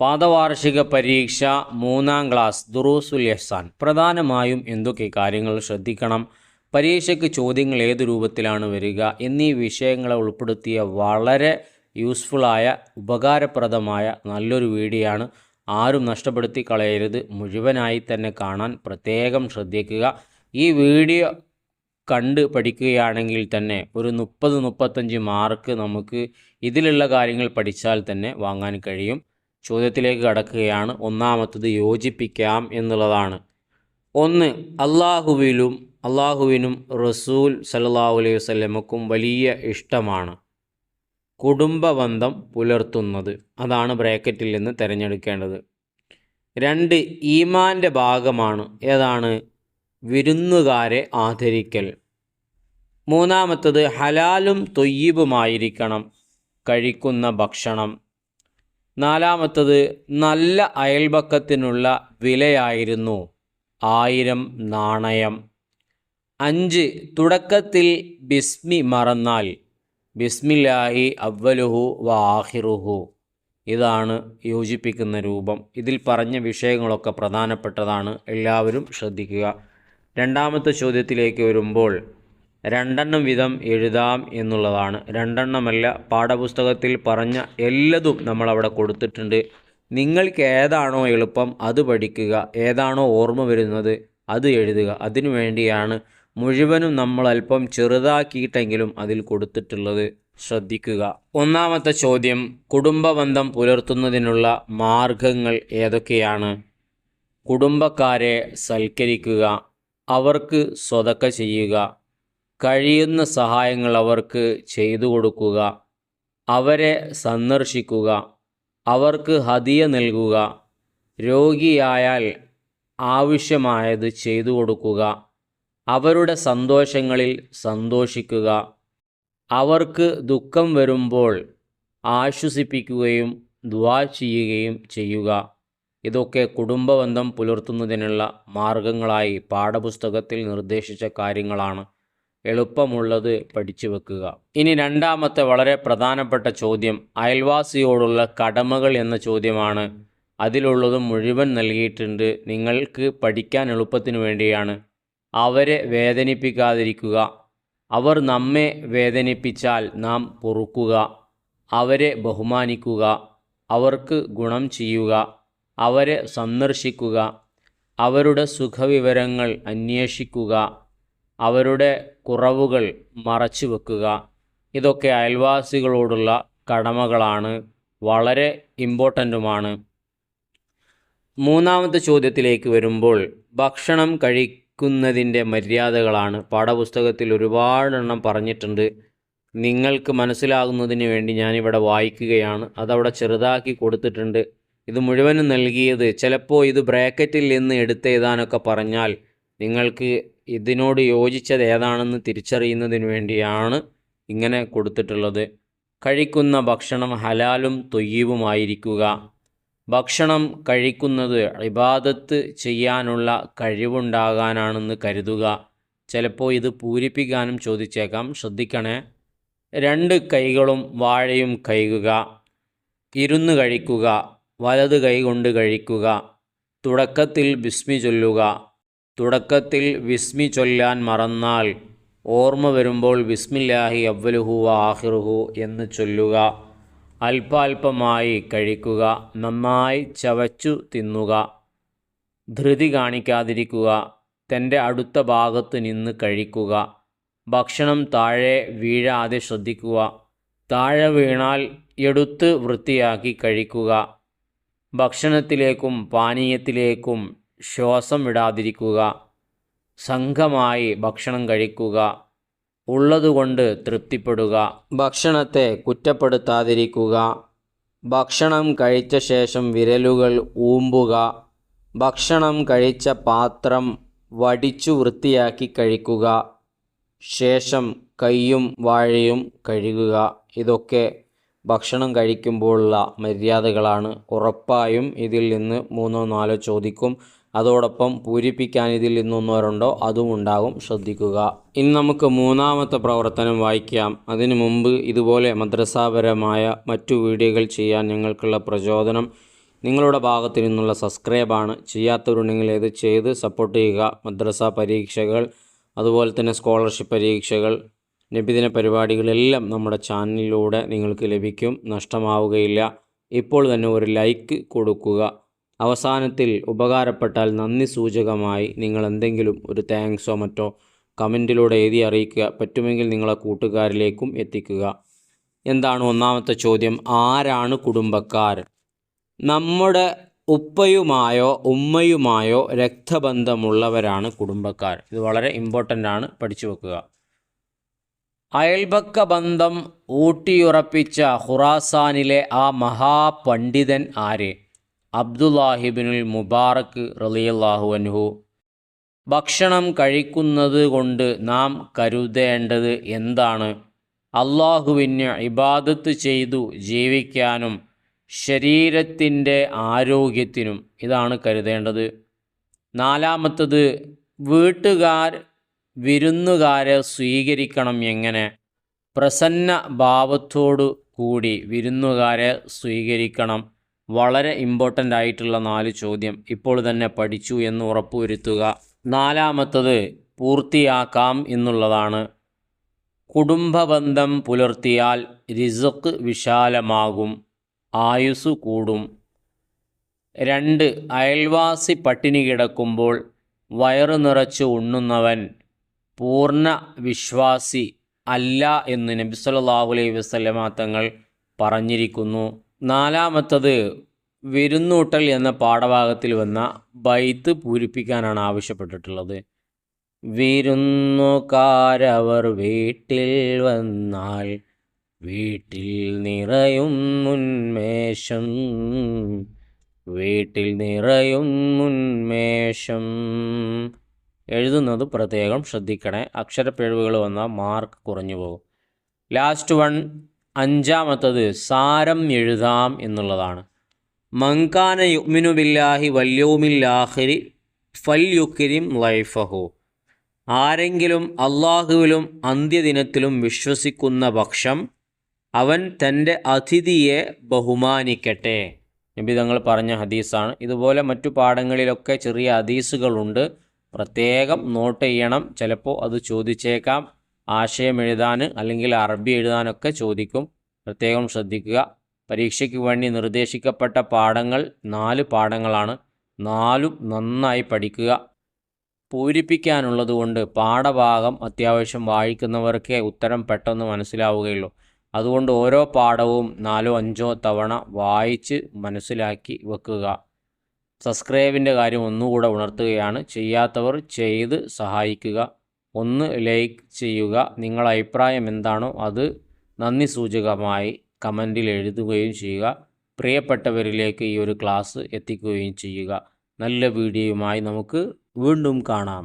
പാദവാർഷിക പരീക്ഷ മൂന്നാം ക്ലാസ് ദുറൂസുൽ എഹ്സാൻ. പ്രധാനമായും എന്തൊക്കെ കാര്യങ്ങൾ ശ്രദ്ധിക്കണം? പരീക്ഷയ്ക്ക് ചോദ്യങ്ങൾ ഏത് രൂപത്തിലാണ് വരിക? എന്നീ വിഷയങ്ങളെ ഉൾപ്പെടുത്തിയ വളരെ യൂസ്ഫുള്ളായ ഉപകാരപ്രദമായ നല്ലൊരു വീഡിയോ ആണ്. ആരും നഷ്ടപ്പെടുത്തി കളയരുത്. മുഴുവനായി തന്നെ കാണാൻ പ്രത്യേകം ശ്രദ്ധിക്കുക. ഈ വീഡിയോ കണ്ട് പഠിക്കുകയാണെങ്കിൽ തന്നെ ഒരു മുപ്പത് മുപ്പത്തഞ്ച് മാർക്ക് നമുക്ക് ഇതിലുള്ള കാര്യങ്ങൾ പഠിച്ചാൽ തന്നെ വാങ്ങാൻ കഴിയും. ചോദ്യത്തിലേക്ക് കടക്കുകയാണ്. ഒന്നാമത്തത് യോജിപ്പിക്കാം എന്നുള്ളതാണ്. ഒന്ന് അള്ളാഹുവിലും അള്ളാഹുവിനും റസൂൽ സല്ലാഹു അലൈഹി വസല്ലമക്കും വലിയ ഇഷ്ടമാണ് കുടുംബബന്ധം പുലർത്തുന്നത്. അതാണ് ബ്രാക്കറ്റിൽ നിന്ന് തിരഞ്ഞെടുക്കേണ്ടത്. രണ്ട് ഈമാന്റെ ഭാഗമാണ്. ഏതാണ്? വിരുന്നുകാരെ ആദരിക്കൽ. മൂന്നാമത്തത് ഹലാലും തൊയ്യീബുമായിരിക്കണം കഴിക്കുന്ന ഭക്ഷണം. നാലാമത്തത് നല്ല അയൽപക്കത്തിനുള്ള വിലയായിരുന്നു. ആയിരം നാണയം. അഞ്ച് തുടക്കത്തിൽ ബിസ്മി മറന്നാൽ. ബിസ്മില്ലാഹി അവ്വലുഹു വാഹിറുഹു. ഇതാണ് യോജിപ്പിക്കുന്ന രൂപം. ഇതിൽ പറഞ്ഞ വിഷയങ്ങളൊക്കെ പ്രധാനപ്പെട്ടതാണ്. എല്ലാവരും ശ്രദ്ധിക്കുക. രണ്ടാമത്തെ ചോദ്യത്തിലേക്ക് വരുമ്പോൾ രണ്ടെണ്ണം വിധം എഴുതാം എന്നുള്ളതാണ്. രണ്ടെണ്ണമല്ല പാഠപുസ്തകത്തിൽ പറഞ്ഞ എല്ലതും നമ്മളവിടെ കൊടുത്തിട്ടുണ്ട്. നിങ്ങൾക്ക് ഏതാണോ എളുപ്പം അത് പഠിക്കുക ഏതാണോ ഓർമ്മ വരുന്നത് അത് എഴുതുക. അതിനു വേണ്ടിയാണ് മുഴുവനും നമ്മൾ അല്പം ചെറുതാക്കിയിട്ടെങ്കിലും അതിൽ കൊടുത്തിട്ടുള്ളത്. ശ്രദ്ധിക്കുക. ഒന്നാമത്തെ ചോദ്യം കുടുംബബന്ധം പുലർത്തുന്നതിനുള്ള മാർഗങ്ങൾ ഏതൊക്കെയാണ്? കുടുംബക്കാരെ സൽക്കരിക്കുക അവർക്ക് സ്വതക്ക ചെയ്യുക കഴിയുന്ന സഹായങ്ങൾ അവർക്ക് ചെയ്തു കൊടുക്കുക അവരെ സന്ദർശിക്കുക അവർക്ക് ഹതിയ നൽകുക രോഗിയായാൽ ആവശ്യമായത് ചെയ്തു കൊടുക്കുക അവരുടെ സന്തോഷങ്ങളിൽ സന്തോഷിക്കുക അവർക്ക് ദുഃഖം വരുമ്പോൾ ആശ്വസിപ്പിക്കുകയും ദ്വാ ചെയ്യുകയും ചെയ്യുക. ഇതൊക്കെ കുടുംബബന്ധം പുലർത്തുന്നതിനുള്ള മാർഗങ്ങളായി പാഠപുസ്തകത്തിൽ നിർദ്ദേശിച്ച കാര്യങ്ങളാണ്. എളുപ്പമുള്ളത് പഠിച്ചു വെക്കുക. ഇനി രണ്ടാമത്തെ വളരെ പ്രധാനപ്പെട്ട ചോദ്യം അയൽവാസിയോടുള്ള കടമകൾ എന്ന ചോദ്യമാണ്. അതിലുള്ളത് മുഴുവൻ നൽകിയിട്ടുണ്ട്. നിങ്ങൾക്ക് പഠിക്കാൻ എളുപ്പത്തിന് വേണ്ടിയാണ്. അവരെ വേദനിപ്പിക്കാതിരിക്കുക. അവർ നമ്മെ വേദനിപ്പിച്ചാൽ നാം പൊറുക്കുക. അവരെ ബഹുമാനിക്കുക. അവർക്ക് ഗുണം ചെയ്യുക. അവരെ സന്ദർശിക്കുക. അവരുടെ സുഖവിവരങ്ങൾ അന്വേഷിക്കുക. അവരുടെ കുറവുകൾ മറച്ചു വെക്കുക. ഇതൊക്കെ അയൽവാസികളോടുള്ള കടമകളാണ്. വളരെ ഇമ്പോർട്ടന്റുമാണ് മൂന്നാമത്തെ ചോദ്യത്തിലേക്ക് വരുമ്പോൾ ഭക്ഷണം കഴിക്കുന്നതിന്റെ മര്യാദകളാണ്. പാഠപുസ്തകത്തിൽ ഒരുപാടെണ്ണം പറഞ്ഞിട്ടുണ്ട്. നിങ്ങൾക്ക് മനസ്സിലാകുന്നതിന് വേണ്ടി ഞാനിവിടെ വായിക്കുകയാണ്. അതവിടെ ചെറുതാക്കി കൊടുത്തിട്ടുണ്ട്. ഇത് മുഴുവനും നൽകിയത് ചിലപ്പോൾ ഇത് ബ്രാക്കറ്റിൽ നിന്ന് എടുത്തെഴുതാനൊക്കെ പറഞ്ഞാൽ നിങ്ങൾക്ക് ഇതിനോട് യോജിച്ചത് ഏതാണെന്ന് തിരിച്ചറിയുന്നതിന് വേണ്ടിയാണ് ഇങ്ങനെ കൊടുത്തിട്ടുള്ളത്. കഴിക്കുന്ന ഭക്ഷണം ഹലാലും തൊയ്യവുമായിരിക്കുക ഭക്ഷണം കഴിക്കുന്നത് ഇബാദത്ത് ചെയ്യാനുള്ള കഴിവുണ്ടാകാനാണെന്ന് കരുതുക. ചിലപ്പോൾ ഇത് പൂരിപ്പിക്കാനും ചോദിച്ചേക്കാം. ശ്രദ്ധിക്കണേ. രണ്ട് കൈകളും വാഴയും കഴുകുക. ഇരുന്ന് കഴിക്കുക. വലത് കൈ കൊണ്ട് കഴിക്കുക. തുടക്കത്തിൽ ബിസ്മി ചൊല്ലുക. തുടക്കത്തിൽ വിസ്മി ചൊല്ലാൻ മറന്നാൽ ഓർമ്മ വരുമ്പോൾ വിസ്മില്ലാഹി അവ്വലുഹു ആഹിറുഹു എന്ന് ചൊല്ലുക അല്പാൽപമായി കഴിക്കുക നന്നായി ചവച്ചു തിന്നുക ധൃതി കാണിക്കാതിരിക്കുക തന്റെ അടുത്ത ഭാഗത്ത് നിന്ന് കഴിക്കുക ഭക്ഷണം താഴെ വീഴാതെ ശ്രദ്ധിക്കുക താഴെ വീണാൽ എടുത്ത് വൃത്തിയാക്കി കഴിക്കുക ഭക്ഷണത്തിലേക്കും പാനീയത്തിലേക്കും ശ്വാസം വിടാതിരിക്കുക സംഘമായി ഭക്ഷണം കഴിക്കുക ഉള്ളതുകൊണ്ട് തൃപ്തിപ്പെടുക ഭക്ഷണത്തെ കുറ്റപ്പെടുത്താതിരിക്കുക ഭക്ഷണം കഴിച്ച ശേഷം വിരലുകൾ ഊമ്പുക ഭക്ഷണം കഴിച്ച പാത്രം വടിച്ചു വൃത്തിയാക്കി കഴിക്കുക ശേഷം കൈയും വാഴയും കഴുകുക. ഇതൊക്കെ ഭക്ഷണം കഴിക്കുമ്പോഴുള്ള മര്യാദകളാണ്. ഉറപ്പായും ഇതിൽ നിന്ന് മൂന്നോ നാലോ ചോദിക്കും. അതോടൊപ്പം പൂരിപ്പിക്കാൻ ഇതിൽ നിന്നൊന്നോ രണ്ടോ അതും ഉണ്ടാകും. ശ്രദ്ധിക്കുക. ഇനി നമുക്ക് മൂന്നാമത്തെ പ്രവർത്തനം വായിക്കാം. അതിനു മുമ്പ് ഇതുപോലെ മദ്രസാപരമായ മറ്റു വീഡിയോകൾ ചെയ്യാൻ ഞങ്ങൾക്കുള്ള പ്രചോദനം. നിങ്ങളുടെ ഭാഗത്തു നിന്നുള്ള സബ്സ്ക്രൈബാണ് ചെയ്യാത്തവരുണ്ടെങ്കിൽ ഇത് ചെയ്ത് സപ്പോർട്ട് ചെയ്യുക. മദ്രസ പരീക്ഷകൾ അതുപോലെ തന്നെ സ്കോളർഷിപ്പ് പരീക്ഷകൾ നബിദിന പരിപാടികളെല്ലാം നമ്മുടെ ചാനലിലൂടെ നിങ്ങൾക്ക് ലഭിക്കും. നഷ്ടമാവുകയില്ല. ഇപ്പോൾ തന്നെ ഒരു ലൈക്ക് കൊടുക്കുക. അവസാനത്തിൽ ഉപകാരപ്പെട്ടാൽ നന്ദി സൂചകമായി നിങ്ങൾ എന്തെങ്കിലും ഒരു താങ്ക്സോ മറ്റോ കമന്റിലൂടെ എഴുതി അറിയിക്കുക. പറ്റുമെങ്കിൽ നിങ്ങളെ കൂട്ടുകാരിലേക്കും എത്തിക്കുക. എന്താണ് ഒന്നാമത്തെ ചോദ്യം? ആരാണ് കുടുംബക്കാർ? നമ്മുടെ ഉപ്പയുമായോ ഉമ്മയുമായോ രക്തബന്ധമുള്ളവരാണ് കുടുംബക്കാർ. ഇത് വളരെ ഇമ്പോർട്ടന്റ് ആണ്. പഠിച്ചു വെക്കുക. അയൽപക്ക ബന്ധം ഊട്ടിയുറപ്പിച്ച ഖുറാസാനിലെ ആ മഹാപണ്ഡിതൻ ആര്? അബ്ദുല്ലാഹിബിനുൽ മുബാറക്ക് റലിയല്ലാഹു അൻഹു. ഭക്ഷണം കഴിക്കുന്നത് കൊണ്ട് നാം കരുതേണ്ടത് എന്താണ്? അള്ളാഹുവിന് ഇബാദത്ത് ചെയ്തു ജീവിക്കാനും ശരീരത്തിന്റെ ആരോഗ്യത്തിനും ഇതാണ് കരുതേണ്ടത്. നാലാമത്തത് വീട്ടുകാർ വിരുന്നുകാരെ സ്വീകരിക്കണം എങ്ങനെ? പ്രസന്ന ഭാവത്തോടു കൂടി വിരുന്നുകാരെ സ്വീകരിക്കണം. വളരെ ഇമ്പോർട്ടന്റ് ആയിട്ടുള്ള നാല് ചോദ്യം ഇപ്പോൾ തന്നെ പഠിച്ചു എന്ന് ഉറപ്പുവരുത്തുക. നാലാമത്തത് പൂർത്തിയാക്കാം എന്നുള്ളതാണ്. കുടുംബബന്ധം പുലർത്തിയാൽ റിസക്ക് വിശാലമാകും ആയുസ് കൂടും. രണ്ട് അയൽവാസി പട്ടിണി കിടക്കുമ്പോൾ വയറു നിറച്ച് ഉണ്ണുന്നവൻ പൂർണ വിശ്വാസി അല്ല എന്ന് നബി സല്ലല്ലാഹു അലൈഹി വസല്ലമ തങ്ങൾ പറഞ്ഞിരിക്കുന്നു. നാലാമത്തത് വിരുന്നൂട്ടൽ എന്ന പാഠഭാഗത്തിൽ വന്ന ബൈത്ത് പൂരിപ്പിക്കാനാണ് ആവശ്യപ്പെട്ടിട്ടുള്ളത്. വിരുന്നുകാരവർ വീട്ടിൽ വന്നാൽ വീട്ടിൽ നിറയും ഉന്മേഷം. വീട്ടിൽ നിറയും ഉന്മേഷം. എഴുതുന്നത് പ്രത്യേകം ശ്രദ്ധിക്കണേ. അക്ഷരപ്പിഴവുകൾ വന്നാൽ മാർക്ക് കുറഞ്ഞു പോകും. ലാസ്റ്റ് വൺ അഞ്ചാമത്തത് സാരം എഴുതാം എന്നുള്ളതാണ്. മങ്കാന യുഗ്മിനു ബില്ലാഹി വല്യവുമില്ലാഹിരി ഫൽ യുക്കിരിം ലൈഫഹു. ആരെങ്കിലും അള്ളാഹുവിലും അന്ത്യദിനത്തിലും വിശ്വസിക്കുന്ന പക്ഷം അവൻ തന്റെ അതിഥിയെ ബഹുമാനിക്കട്ടെ. നബി തങ്ങൾ പറഞ്ഞ ഹദീസാണ്. ഇതുപോലെ മറ്റു പാഠങ്ങളിലൊക്കെ ചെറിയ ഹദീസുകളുണ്ട്. പ്രത്യേകം നോട്ട് ചെയ്യണം. ചിലപ്പോൾ അത് ചോദിച്ചേക്കാം. ആശയം എഴുതാൻ അല്ലെങ്കിൽ അറബി എഴുതാനൊക്കെ ചോദിക്കും. പ്രത്യേകം ശ്രദ്ധിക്കുക. പരീക്ഷയ്ക്ക് വേണ്ടി നിർദ്ദേശിക്കപ്പെട്ട പാഠങ്ങൾ നാല് പാഠങ്ങളാണ്. നാലും നന്നായി പഠിക്കുക. പൂരിപ്പിക്കാനുള്ളത് കൊണ്ട് പാഠഭാഗം അത്യാവശ്യം വായിക്കുന്നവർക്കേ ഉത്തരം പെട്ടെന്ന് മനസ്സിലാവുകയുള്ളൂ. അതുകൊണ്ട് ഓരോ പാഠവും നാലോ അഞ്ചോ തവണ വായിച്ച് മനസ്സിലാക്കി വെക്കുക. സബ്സ്ക്രൈബിന്റെ കാര്യം ഒന്നുകൂടെ ഉണർത്തുകയാണ്. ചെയ്യാത്തവർ ചെയ്ത് സഹായിക്കുക. ഒന്ന് ലൈക്ക് ചെയ്യുക. നിങ്ങളുടെ അഭിപ്രായം എന്താണോ അത് നന്ദി സൂചകമായി കമന്റിൽ എഴുതുകയും ചെയ്യുക. പ്രിയപ്പെട്ടവരിലേക്ക് ഈ ഒരു ക്ലാസ് എത്തിക്കുകയും ചെയ്യുക. നല്ല വീഡിയോയുമായി നമുക്ക് വീണ്ടും കാണാം.